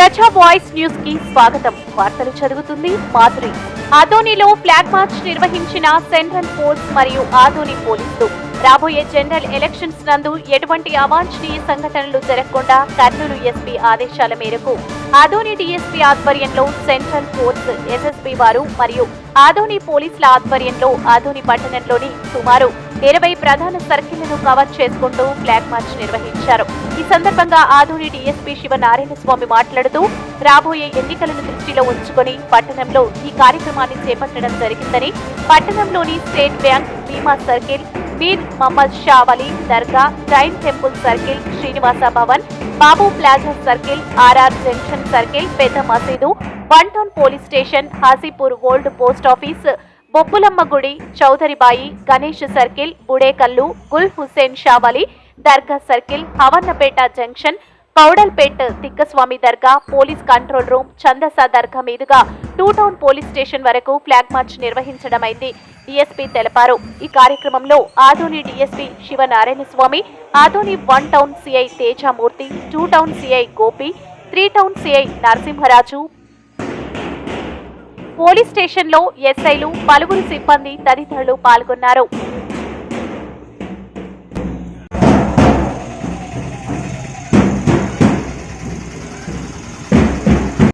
ప్రజా వాయిస్ న్యూస్కి స్వాగతం. వార్తలు చదువుతుంది మాధురి. ఆదోనిలో ఫ్లాగ్ మార్చ్ నిర్వహించిన సెంట్రల్ ఫోర్స్ మరియు ఆదోని పోలీసులు. రాబోయే జనరల్ ఎలక్షన్స్ నందు ఎటువంటి అవాంఛనీయ సంఘటనలు జరగకుండా కర్నూలు ఎస్పీ ఆదేశాల మేరకు ఆదోని డిఎస్పీ ఆధ్వర్యంలో సెంట్రల్ ఫోర్స్ ఎస్ఎస్పీ వారు మరియు ఆదోని పోలీసుల ఆధ్వర్యంలో ఆదోని పట్టణంలోని సుమారు ఇరవై ప్రధాన సర్కిళ్ళను కవర్ చేసుకుంటూ ఫ్లాగ్ మార్చ్ నిర్వహించారు. ఈ సందర్భంగా ఆదోని డీఎస్పీ శివనారాయణ స్వామి మాట్లాడుతూ రాబోయే ఎన్నికలను దృష్టిలో ఉంచుకొని పట్టణంలో ఈ కార్యక్రమాన్ని చేపట్టడం జరిగిందని పట్టణంలోని state bank Bima circle Mir Mohammed Shavali దర్గా Jain temple circle Srinivasa Bhavan Babu plaza circle RR junction circle పెద్ద మసీదు one town police station Hajipur old post office Bobbulamma గుడి చౌదరిబాయి గణేష్ సర్కిల్ బుడేకల్లు గుల్ హుస్సేన్ షావలి దర్గా సర్కిల్ హవన్నపేట జంక్షన్ పౌడల్పేట్ తిక్కస్వామి దర్గా పోలీస్ కంట్రోల్ రూమ్ చందసా దర్గా మీదుగా two town police station వరకు flag March నిర్వహించడమైంది. DSP తెలిపారు ఈ కార్యక్రమంలో Adoni DSP Sivanarayana Swami Adoni one town CI Tejamurthy two town CI Gopi three town CI Narasimharaju. Police స్టేషన్లో ఎస్ఐలు పలువురు సిబ్బంది తదితరులు పాల్గొన్నారు.